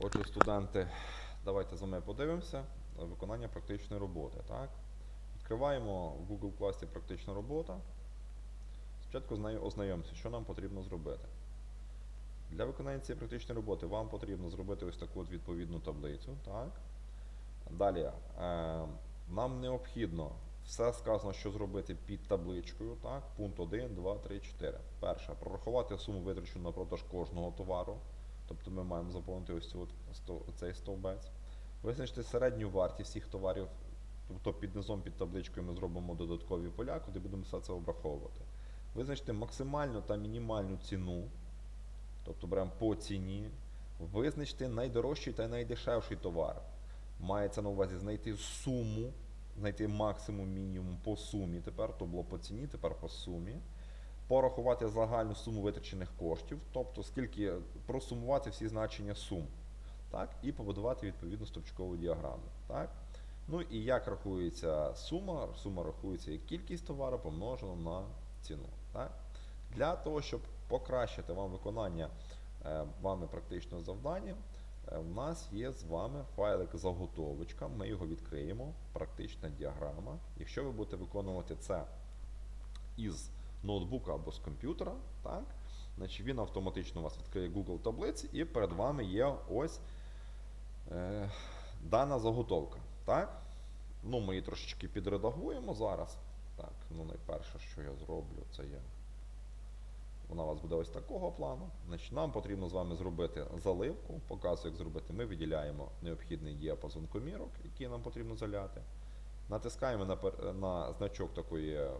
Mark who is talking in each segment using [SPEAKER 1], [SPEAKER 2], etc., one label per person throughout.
[SPEAKER 1] Отже, студенти, давайте з вами подивимося виконання практичної роботи. Так? Відкриваємо в Google класі практична робота. Спочатку ознайомимося, що нам потрібно зробити. Для виконання цієї практичної роботи вам потрібно зробити ось таку от відповідну таблицю. Так? Далі е, нам необхідно все сказано, що зробити під табличкою. Так? Пункт 1, 2, 3, 4. Перше, прорахувати суму витрачену на продаж кожного товару. Тобто ми маємо заповнити ось цю цей стовбець. Визначити середню вартість всіх товарів, тобто під низом під табличкою ми зробимо додаткові поля, куди будемо все це обраховувати. Визначити максимальну та мінімальну ціну, тобто беремо по ціні, визначити найдорожчий та найдешевший товар. Мається на увазі знайти суму, знайти максимум, мінімум по сумі. Тепер то було по ціні, тепер по сумі. Порахувати загальну суму витрачених коштів, тобто скільки просумувати всі значення сум, так, і побудувати відповідну стовпчикову діаграму. Так. Ну і як рахується сума? Сума рахується як кількість товару помножено на ціну. Так. Для того, щоб покращити вам виконання е, вами практичного завдання, е, в нас є з вами файлик заготовочка. Ми його відкриємо, практична діаграма. Якщо ви будете виконувати це із ноутбука або з комп'ютера, так, значить він автоматично у вас відкриє Google таблиці, і перед вами є ось е, дана заготовка. Так? Ну, ми її трошечки підредагуємо зараз. Так, ну найперше, що я зроблю, це є. Вона у вас буде ось такого плану. Значить, нам потрібно з вами зробити заливку. Показую, як зробити. Ми виділяємо необхідний діапазон комірок, який нам потрібно заляти. Натискаємо на, на значок такої е,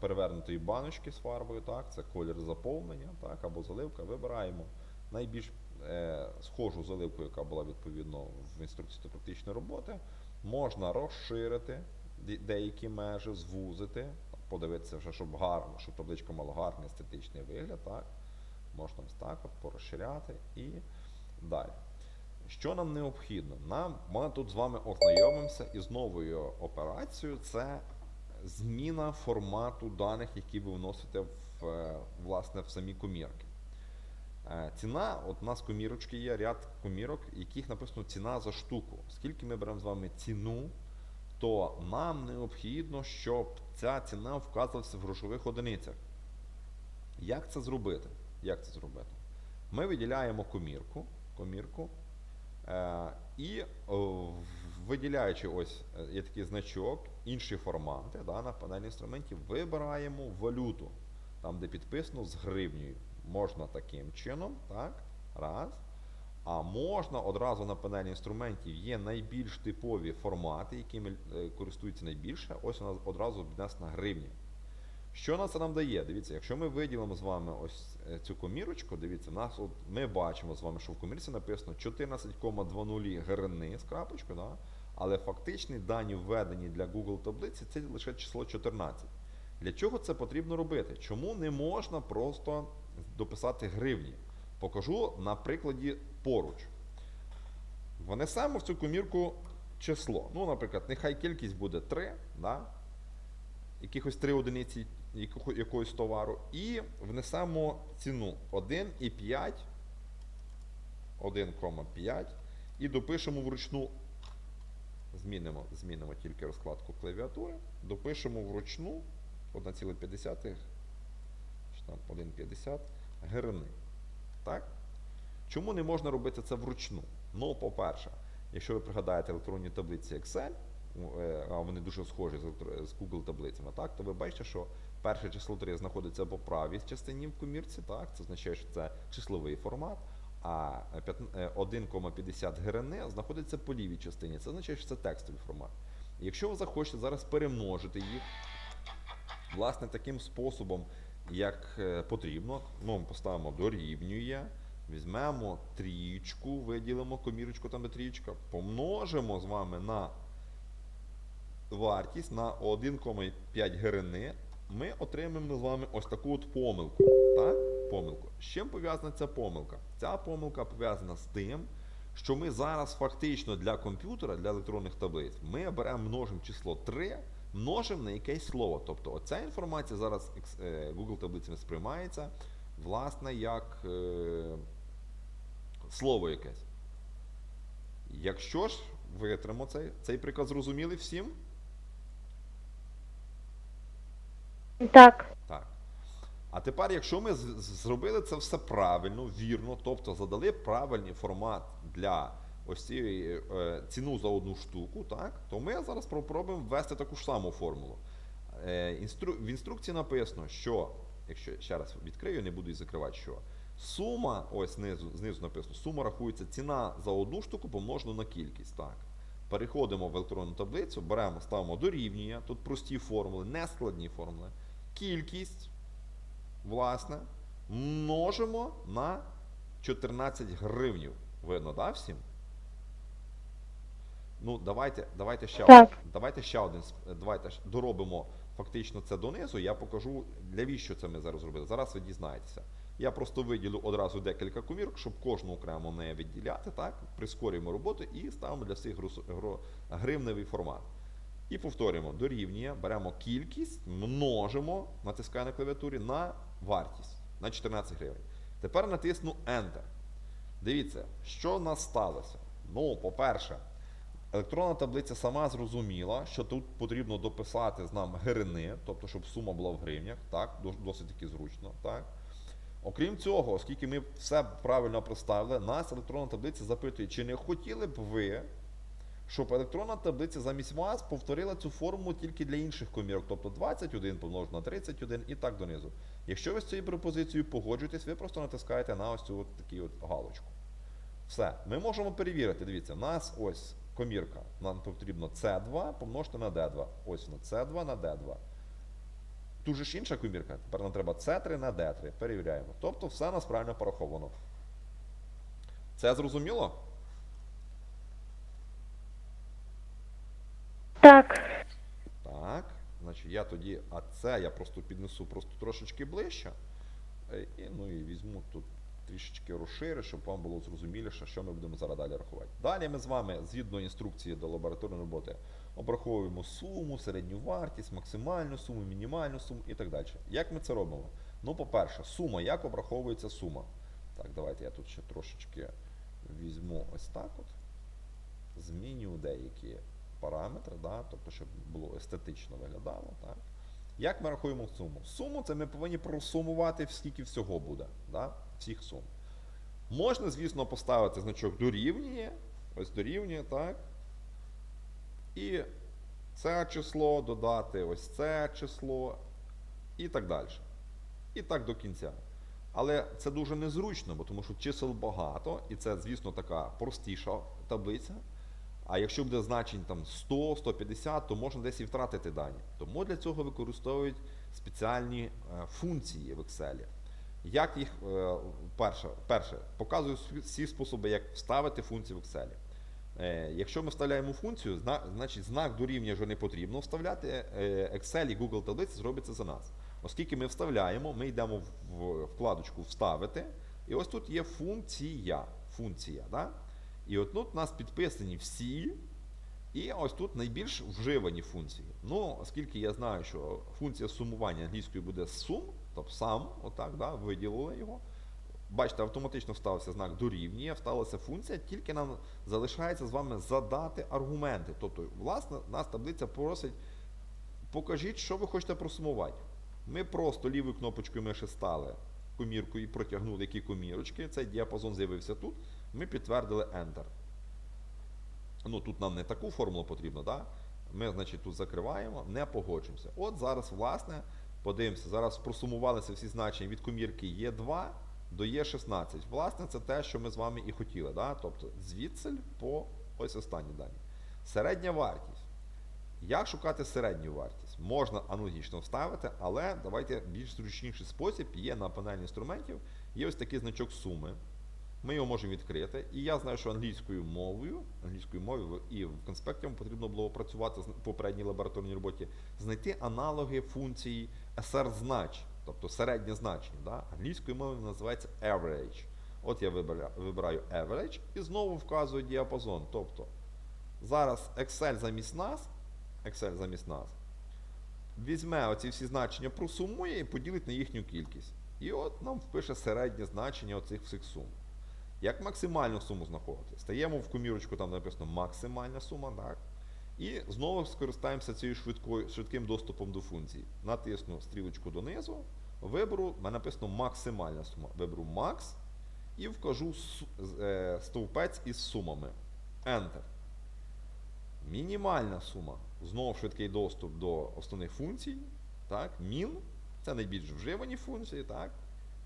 [SPEAKER 1] перевернутої баночки з фарбою, так, це колір заповнення, так, або заливка. Вибираємо найбільш е, схожу заливку, яка була відповідно в інструкції до практичної роботи. Можна розширити деякі межі, звузити, подивитися вже, щоб гарно, щоб табличка мала гарний естетичний вигляд. Так. Можна ось так от порозширяти і далі. Що нам необхідно? Нам ми тут з вами ознайомимося із новою операцією. Це зміна формату даних, які ви вносите в, е, власне, в самі комірки. Е, Ціна, от у нас комірочки є, ряд комірок, яких написано ціна за штуку. Скільки ми беремо з вами ціну, то нам необхідно, щоб ця ціна вказувалася в грошових одиницях. Як це зробити? Як це зробити? Ми виділяємо комірку, комірку і виділяючи ось е, є такий значок, інші формати да, на панелі інструментів, вибираємо валюту, там, де підписано з гривнею. Можна таким чином, так, раз. А можна одразу на панелі інструментів є найбільш типові формати, якими е, користуються найбільше. Ось у нас одразу віднесена гривня. Що нас це нам дає? Дивіться, якщо ми виділимо з вами ось е, цю комірочку, дивіться, нас от, ми бачимо з вами, що в комірці написано 14,20 гривни з крапочкою, да? але фактичні дані введені для Google таблиці це лише число 14. Для чого це потрібно робити? Чому не можна просто дописати гривні? Покажу на прикладі поруч. Внесемо в цю комірку число. Ну, наприклад, нехай кількість буде 3, да? якихось 3 одиниці якогось товару, і внесемо ціну 1,5, 1,5 і допишемо вручну. Змінимо, змінимо тільки розкладку клавіатури, допишемо вручну 1,5 чи 1,50 гривни. Так? Чому не можна робити це вручну? Ну, по-перше, якщо ви пригадаєте електронні таблиці Excel, а вони дуже схожі з, Google таблицями, так, то ви бачите, що перше число 3 знаходиться по правій частині в комірці, так, це означає, що це числовий формат, а е, п'ят- е, 1,50 гривни знаходиться по лівій частині. Це означає, що це текстовий формат. Якщо ви захочете зараз перемножити їх, власне, таким способом, як е, потрібно, ну, поставимо дорівнює, візьмемо трієчку, виділимо комірочку там де трієчка, помножимо з вами на вартість на 1,5 гривни, ми отримаємо з вами ось таку от помилку. Так? Помилку. З чим пов'язана ця помилка? Ця помилка пов'язана з тим, що ми зараз фактично для комп'ютера, для електронних таблиць, ми беремо множимо число 3, множимо на якесь слово. Тобто оця інформація зараз е, Google таблицями сприймається, власне, як е, слово якесь. Якщо ж витримав цей, цей приказ зрозуміли всім?
[SPEAKER 2] Так.
[SPEAKER 1] Так. А тепер, якщо ми зробили це все правильно, вірно, тобто задали правильний формат для ось цієї е, ціну за одну штуку, так, то ми зараз спробуємо ввести таку ж саму формулу. Е, інстру... В інструкції написано, що, якщо ще раз відкрию, не буду і закривати, що сума, ось знизу, знизу написано, сума рахується ціна за одну штуку помножено на кількість. Так. Переходимо в електронну таблицю, беремо, ставимо дорівнює, тут прості формули, не складні формули. Кількість, власне, множимо на 14 гривнів. Видно, да, всім? Ну, давайте, давайте ще
[SPEAKER 2] Так.
[SPEAKER 1] один. Давайте ще один. Давайте доробимо фактично це донизу. Я покажу, для що це ми зараз зробили. Зараз ви дізнаєтеся. Я просто виділю одразу декілька комірок, щоб кожну окремо не відділяти, так? Прискорюємо роботу і ставимо для всіх гривневий формат. І повторюємо, дорівнює, беремо кількість, множимо, натискаю на клавіатурі на вартість на 14 гривень. Тепер натисну Enter. Дивіться, що нас сталося. Ну, по-перше, електронна таблиця сама зрозуміла, що тут потрібно дописати з нам гривни, тобто, щоб сума була в гривнях, так, досить таки зручно. так. Окрім цього, оскільки ми все правильно проставили, нас електронна таблиця запитує, чи не хотіли б ви, щоб електронна таблиця замість вас повторила цю формулу тільки для інших комірок, тобто 21 помножено на 31 і так донизу. Якщо ви з цією пропозицією погоджуєтесь, ви просто натискаєте на ось цю от таку от галочку. Все, ми можемо перевірити. Дивіться, нас ось комірка. Нам потрібно C2 помножити на D2. Ось воно C2 на D2. Тут же ж інша комірка. Тепер нам треба C3 на D3. Перевіряємо. Тобто все нас правильно пораховано. Це зрозуміло?
[SPEAKER 2] Так.
[SPEAKER 1] Так, значить я тоді, а це я просто піднесу просто трошечки ближче. Е, І, ну і візьму тут трішечки розширю, щоб вам було зрозуміліше, що ми будемо зараз далі рахувати. Далі ми з вами, згідно інструкції до лабораторної роботи, обраховуємо суму, середню вартість, максимальну суму, мінімальну суму і так далі. Як ми це робимо? Ну, по-перше, сума, як обраховується сума? Так, давайте я тут ще трошечки візьму ось так от. Зміню деякі параметри, да, тобто, щоб було естетично виглядало. Так. Як ми рахуємо суму? Суму це ми повинні просумувати, скільки всього буде, да, всіх сум. Можна, звісно, поставити значок дорівнює, ось дорівнює, так. І це число додати, ось це число, і так далі. І так до кінця. Але це дуже незручно, бо тому що чисел багато, і це, звісно, така простіша таблиця. А якщо буде значень там 100, 150, то можна десь і втратити дані. Тому для цього використовують спеціальні е, функції в Excel. Як їх е, перше, перше, показую всі- способи, як вставити функції в Excel. Е, Якщо ми вставляємо функцію, значить знак дорівнює вже не потрібно вставляти. Excel і Google таблиці зробить це за нас. Оскільки ми вставляємо, ми йдемо в вкладочку Вставити, і ось тут є функція. Функція, да? І от тут у нас підписані всі, і ось тут найбільш вживані функції. Ну, оскільки я знаю, що функція сумування англійською буде сум, тобто сам, отак, да, виділили його. Бачите, автоматично вставився знак дорівнює, вставилася функція, тільки нам залишається з вами задати аргументи. Тобто, власне, нас таблиця просить, покажіть, що ви хочете просумувати. Ми просто лівою кнопочкою миші стали комірку і протягнули які комірочки. Цей діапазон з'явився тут. Ми підтвердили Enter. Ну, тут нам не таку формулу потрібно, да? Ми, значить, тут закриваємо, не погоджуємося. От зараз, власне, подивимося, зараз просумувалися всі значення від комірки Е2 до Е16. Власне, це те, що ми з вами і хотіли. Да? Тобто звідси по ось останні дані. Середня вартість. Як шукати середню вартість? Можна аналогічно вставити, але давайте більш зручніший спосіб є на панелі інструментів. Є ось такий значок суми. Ми його можемо відкрити. І я знаю, що англійською мовою, англійською мовою і в конспекті вам потрібно було опрацювати з попередній лабораторній роботі, знайти аналоги функції SR знач, тобто середнє значення. Да? Англійською мовою називається average. От я вибираю average і знову вказую діапазон. Тобто зараз Excel замість нас, Excel замість нас, візьме оці всі значення, просумує і поділить на їхню кількість. І от нам впише середнє значення оцих всіх сум. Як максимальну суму знаходити? Стаємо в комірочку, там написано максимальна сума, так? І знову скористаємося цією швидкою, швидким доступом до функції. Натисну стрілочку донизу, виберу, мене написано максимальна сума. Виберу макс і вкажу е, стовпець із сумами. Enter. Мінімальна сума. Знову швидкий доступ до основних функцій. Так? Min це найбільш вживані функції. Так?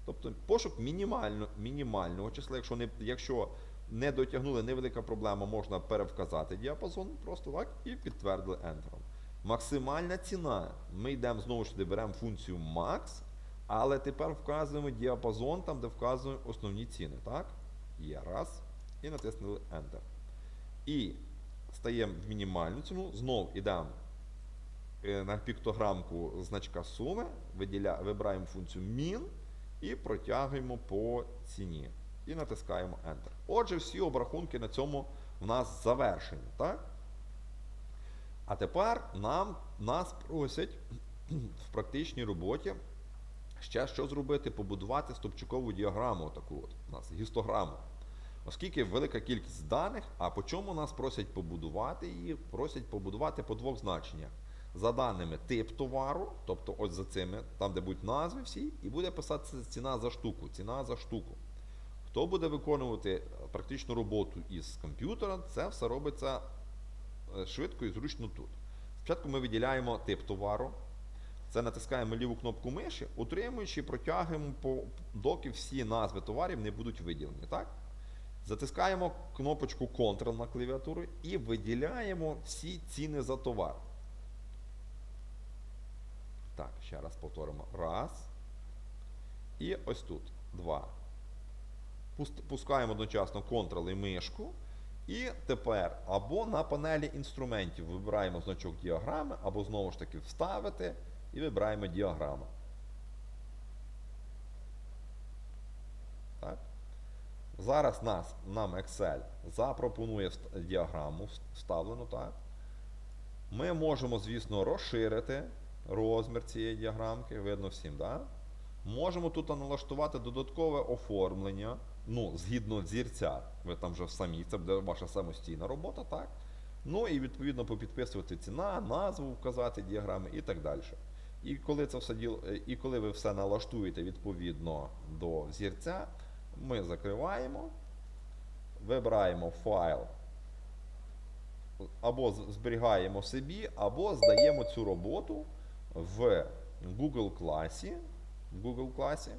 [SPEAKER 1] Тобто пошук мінімально, мінімального числа. Якщо не, якщо не дотягнули, невелика проблема, можна перевказати діапазон, просто так, і підтвердили Enter. Максимальна ціна. Ми йдемо знову ж таки, беремо функцію max, але тепер вказуємо діапазон там, де вказуємо основні ціни. Так? Є раз. І натиснули Enter. І стаємо в мінімальну ціну, знов йдемо е, на піктограмку значка суми, вибираємо функцію min і протягуємо по ціні. І натискаємо Enter. Отже, всі обрахунки на цьому в нас завершені. Так? А тепер нам, нас просять в практичній роботі ще що зробити? Побудувати стопчикову діаграму, таку от, у нас гістограму. Оскільки велика кількість даних, а по чому нас просять побудувати її? Просять побудувати по двох значеннях. За даними тип товару, тобто ось за цими, там, де будуть назви всі, і буде писатися ціна за штуку. Ціна за штуку. Хто буде виконувати е, практичну роботу із комп'ютера, це все робиться е, швидко і зручно тут. Спочатку ми виділяємо тип товару. Це натискаємо ліву кнопку миші, утримуючи, протягуємо, по, доки всі назви товарів не будуть виділені. Так? Затискаємо кнопочку Ctrl на клавіатуру і виділяємо всі ціни за товар. Так, ще раз повторимо. Раз. І ось тут. Два. Пускаємо одночасно Ctrl і мишку. І тепер або на панелі інструментів вибираємо значок діаграми, або знову ж таки вставити і вибираємо діаграма. Так? Зараз нас, нам Excel запропонує діаграму вставлену, так? Ми можемо, звісно, розширити розмір цієї діаграмки, видно всім, так? Можемо тут налаштувати додаткове оформлення, ну, згідно зірця, ви там вже самі, це буде ваша самостійна робота, так? Ну і відповідно попідписувати ціна, назву вказати діаграми і так далі. І коли це все діло, е, і коли ви все налаштуєте відповідно до зірця, ми закриваємо, вибираємо файл, або зберігаємо собі, або здаємо цю роботу в Google класі, в Google класі,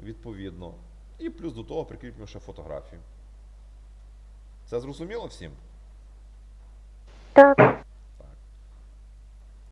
[SPEAKER 1] відповідно, і плюс до того прикріплюємо ще фотографію. Це зрозуміло всім?
[SPEAKER 2] Так.